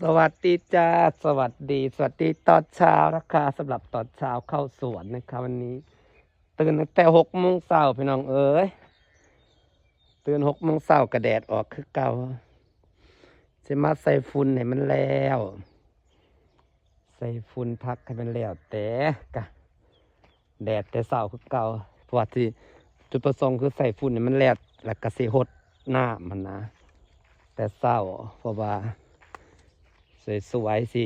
สวัสดีจ้า สวัสดี สวัสดีตอนเช้านะคะสำหรับตอนเช้าเข้าสวนนะคะวันนี้ ตื่นตั้งแต่หกโมงเช้าพี่น้องเอ้ยตื่นหกโมงเช้ากระแดดออกคือเก่าจะมาใส่ฝุ่นให้มันแล้ว ใส่ฝุ่นพักให้มันแล้ว แต่กะแดดแต่เช้าคือเก่าเพราะว่าที่จุดประสงค์คือใส่ฝุ่นให้มันแล้วแล้วก็สิหดหน้ามันนะ แต่เศร้าเพราะว่า สวยๆสิ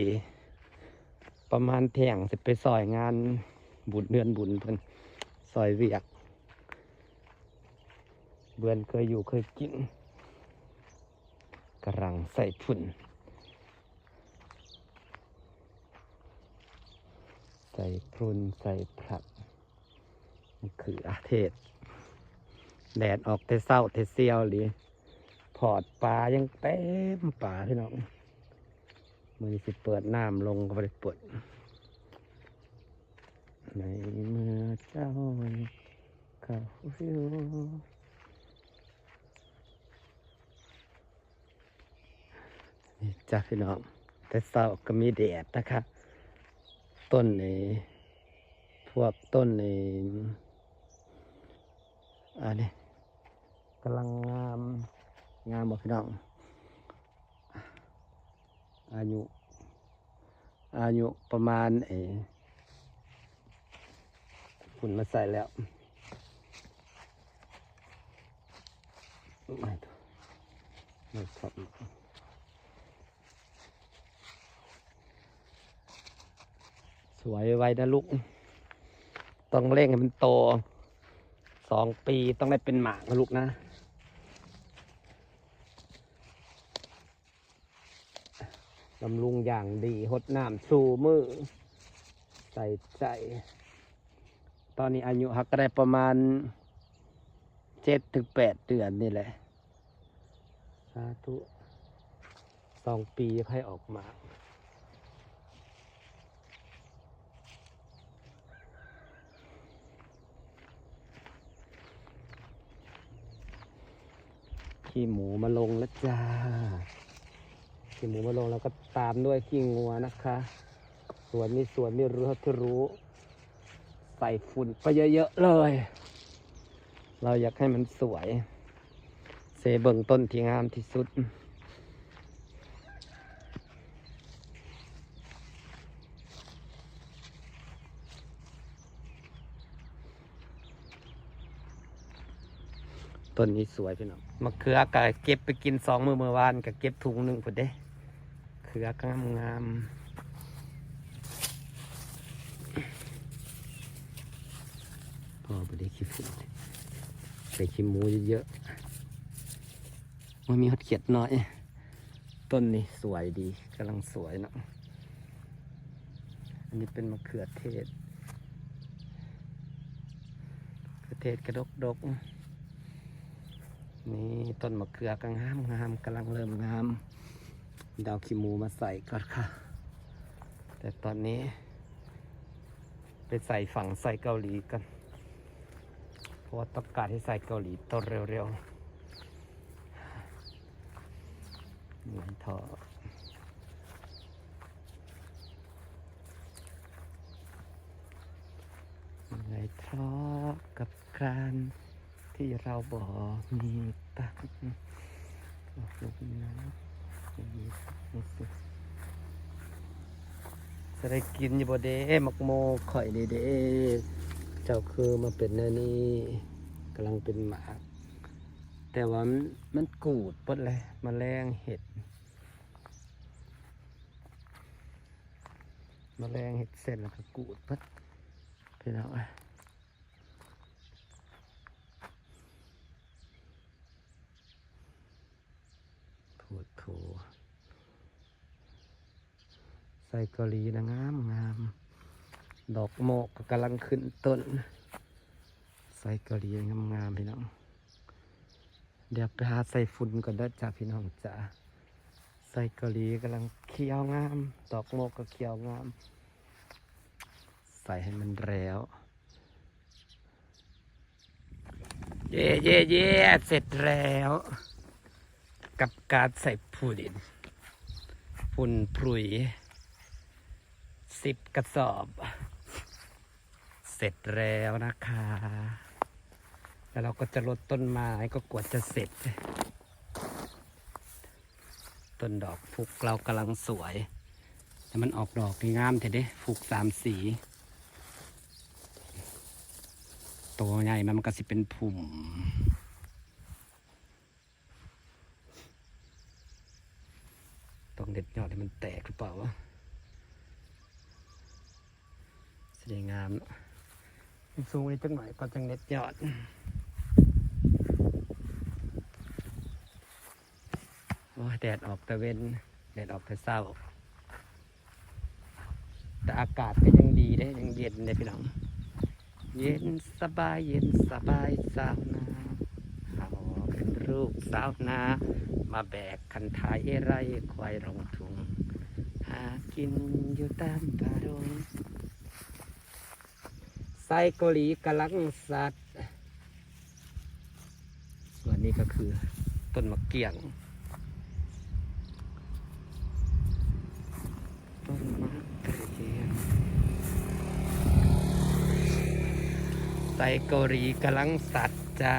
ประมาณเที่ยงสิไปซอยงานบุญเดือนบุญเพิ่นซอยเวียก เบือนเคยอยู่เคยกินกำลังใส่ฝุ่น ใส่พรุนใส่ผลักนี่คืออาเทศ แดดออกแต่เศร้าแต่เซียวหรือพอดปลายังเต็มป่าพี่น้อง มือสิเปิดน้ำลงก็ไม่ได้เปิดในเมื่อเจ้าเขาอยู่นี่จ้าพี่น้องแต่เศร้าก็มีแดดนะคะต้นในพวกต้นในอันนี้กำลังงามงามบอกพี่น้อง อายุ อายุประมาณเออฝุ่นมาใส่แล้วไม่ถูกไม่ชอบสวยไว้นะลูก ต้องเร่งให้มันโตสองปีต้องได้เป็นหมากนะลูกนะ บำรุงอย่างดีหดน้ำสูมือ ใส่ใจ ตอนนี้อายุฮักได้ประมาณเจ็ดถึงแปดเดือนนี่แหละ สาธุสองปีให้ออกมาขี้หมูมาลงแล้วจ้า ขี้หมูมาลงแล้วก็ตามด้วยขี้งัวนะคะส่วนนี้ส่วนนี้รู้ที่รู้ ใส่ฝุ่นไปเยอะๆเลย เราอยากให้มันสวยเสเบิงต้นที่งามที่สุด ต้นนี้สวยพี่น้องมะเขือกะเก็บไปกินสองมือเมื่อวานกะเก็บถุงหนึ่งพอเด้เขือกงามงามๆพอไปได้ขี้ฝุ่นใส่ขี้หมูเยอะๆมันมีฮอดเขียดน้อย ต้นนี้สวยดีกำลังสวยเนาะอันนี้เป็นมะเขือเทศมะเขือเทศกระดกดกๆ นี่ต้นมะเขือกำลังงามงามกำลังเริ่มงาม ดาวขีมูมาใส่ก่อนค่ะ แต่ตอนนี้ ไปใส่ฝั่งใส่เกาหลีกัน เพราะต้องการให้ใส่เกาหลีต้นเร็วๆนี่ทอไงทอกับการ ที่เราบอกมีตังอกลูกน้ำมีสุดจะได้กินอยู่บ่เด้มักโมข่อยเด้เจ้าคือมาเป็นแนวนี้กำลังเป็นหมากแต่ว่ามันมันกูดปดเลยมาแมลงเห็ดมาแมลงเห็ดเส้นแล้วก็กูดปดพี่น้องอ้ย พูดโถใส่กาหลีนะงามงาม ดอกโมกก็กำลังขึ้นต้น ใส่กาหลีงามงามพี่น้อง เดี๋ยวไปหาใส่ฝุ่นก่อนเด้อจ้าพี่น้องจ้าใส่กาหลีกำลังเขียวงาม ดอกโมกก็เขียวงาม ใส่ให้มันแล้วเย่เย่เย่เสร็จแล้ว กับการใส่ผู้ดินฝุ่นพรุยสิบกระสอบ เสร็จแล้วนะคะ แล้วเราก็จะลดต้นไม้ก็กวดจะเสร็จ ต้นดอกฟุกเรากำลังสวย แต่มันออกดอกงามเถอะเด้ฟุกสามสีตัวใหญ่มันก็สิเป็นผุ่ม ต้องเด็ดยอดให้มันแตกหรือเปล่าวะสวยงามเนอะสูงอีกจังหน่อยก็จังเด็ดยอดโอ้แดดออกแต่เวนแดดออกแต่เศร้า แต่อากาศก็ยังดีได้ยังเย็นเลยพี่น้อง เย็นสบายเย็นสบายสาวนาเอาเป็นลูกสาวนา มาแบกคันทายไรควายรองทุง หากินอยู่ตามป่าดงไซโกหลีกำลังสัตว์ ส่วนนี้ก็คือต้นมะเกี่ยง ต้นมะเกี่ยงใส่เกาหลีกำลังสัตว์จ้า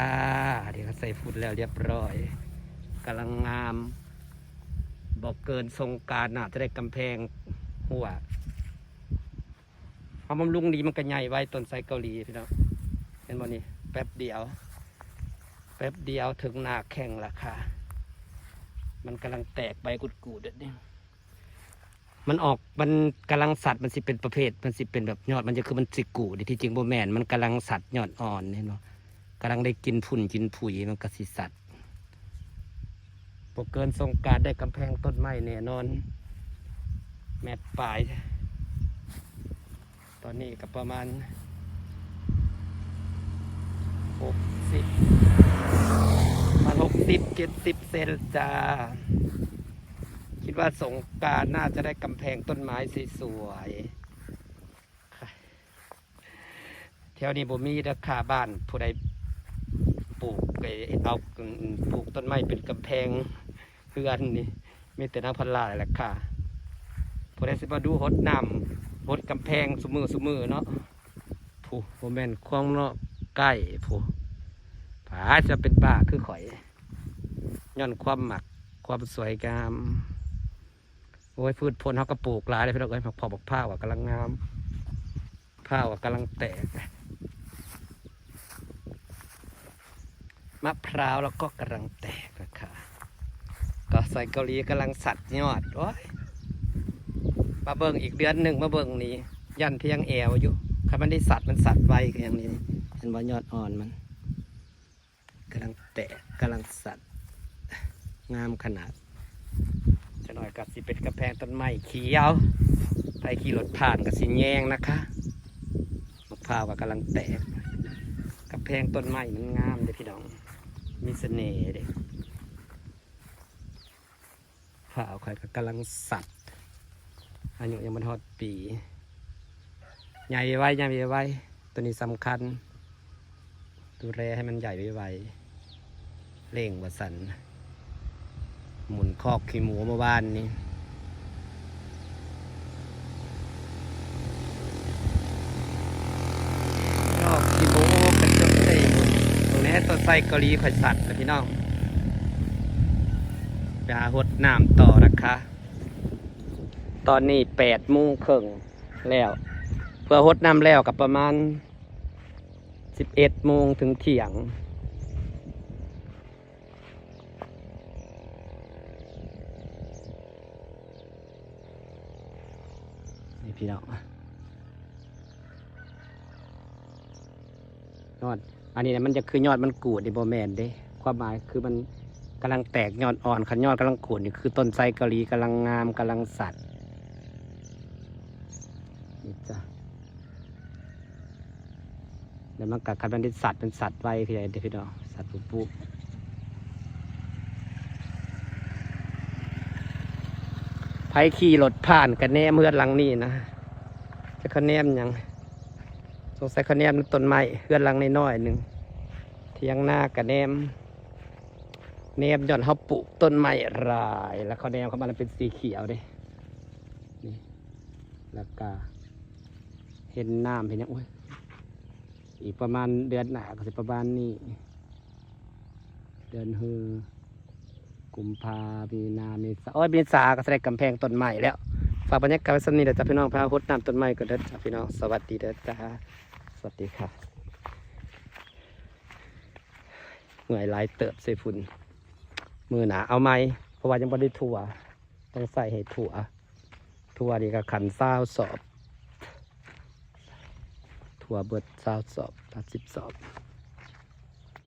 เดี๋ยวใส่ฟุตแล้วเรียบร้อย กำลังงาม บอกเกินทรงการน่ะจะได้กำแพงหัวเอาบำรุงดีมันก็ใหญ่ไว้ต้นไทรเกาหลีพี่น้องเห็นบ่นี่แป๊บเดียว แป๊บเดียวถึงหน้าแข่งราคามันกำลังแตกใบกุดกูดๆเนี่ยมันออกมันกำลังสัตว์มันสิเป็นประเภท มันสิเป็นแบบยอดมันจะคือมันสิกูดที่จริงโบแมนมันกำลังสัตว์ยอดอ่อนเห็นบ่กำลังได้กินผุ่นกินผุยมันก็สิสัตว์ พอเกินทรงการได้กำแพงต้นไม้แน่นอน แมตปลาย ตอนนี้ก็ประมาณหกสิบมาหกสิบเจ็ดสิบเซนจ้า คิดว่าสงการน่าจะได้กำแพงต้นไม้สวยๆแถวนี้บ่มีราคาบ้านผู้ใดปลูกไปเอาปลูกต้นไม้เป็นกำแพง เพื่อนนี่มีแต่น้ำพันลาแหละค่ะพอได้สิมาดูหดน้ำหดกำแพงสมือสมือเนาะผู้โมเมนควงเนาะใกล้ผู้ผาจะเป็นบ้าคือข่อยย้อนความหมักความสวยงามโอ้ยพืชผลเขาก็ปลูกหลายเลยพี่น้องเอ้ยผักพอบักผ้าวอะกำลังงามผ้าวอะกำลังแตกมะพร้าวแล้วก็กำลังแตก ก็ใส่เกาหลีกำลังสัตว์ยอดโอ้ยมาเบิ่งอีกเดือนหนึ่งมาเบิ่งนี้ ยันเพียงแอวอยู่ถ้ามันได้สัตว์มันสัตว์ไวอย่างนี้เห็นว่ายอดอ่อนมันกำลังแตกกำลังสัตว์งามขนาด จะหน่อยกับสิเป็นกระแพงต้นไม้เขียวไปขี่รถผ่านกับสิแยงนะคะมะพร้าวก็กำลังแตกกระแพงต้นไม้มันงามเด้อพี่น้อง มีเสน่ห์เด้ ข่าวใครก็กำลังสัตว์อายุยังมันทอดปีใหญ่ไว้ใหญ่ไว้ตัวนี้สำคัญ ดูแลให้มันใหญ่ไวๆเร่งวัสัน หมุนคอกขี้หมูเมื่อวานนี้คอกขี้หมูเป็นต้นไส้หมุนตรงนี้ต้นไส้กาหลีข่อยสัตว์นะพี่น้อง ไปหาหดน้ำต่อนะคะ ตอนนี้แปดโมงครึ่งแล้ว เพื่อหดน้ำแล้วกับประมาณสิบเอ็ดโมงถึงเที่ยงนี่พี่น้องยอด อันนี้นะมันจะคือยอดมันกูดในโบแมนเด้ ความหมายคือมัน กำลังแตกยอดอ่อนขันยอดกำลังกูดนี่คือต้นไทรเกาหลีกำลังงามกำลังสัตว์นี่จ้ะเดี๋ยวมันกัดกันเป็นสัตว์เป็นสัตว์ไว้คืออะไรเดี๋ยวพี่น้องสัตว์ปุ๊บปุ๊บไผขี่รถผ่านกันแน่เมื่อนหลังนี่นะจะเขาแนมยังสงสัยเขาแนมต้นไม้เพื่อนหลังน้อยๆหนึ่งเทียงหน้ากับแนม แนมย่อนเขาปลูกต้นไม้รายแล้วเขาแนมเขามาแล้วเป็นสีเขียวเด้นี่แล้วก็เห็นน้ำเห็นยังโอ้ยอีกประมาณเดือนหนาก็สิประมาณนี้ เดือนฮือกุมภามีนาเมษาโอ้ยเมษาก็แสดงกำแพงต้นใหม่แล้ว ฝากบรรยากาศไว้สักนิดเดี๋ยวจ้าพี่น้องพาหดน้ำต้นไม้กันเด้อจ้าพี่น้องสวัสดีเด้อจ้าสวัสดีค่ะเหนื่อยหลายเติบใส่ฝุ่น มือหนาเอาไหมเพราะว่ายังไม่ได้ถั่ว ต้องใส่ให้ถั่ว ถั่วนี่ก็ขันเศร้าสอบ ถั่วเบิดเศร้าสอบตัดสิบสอบ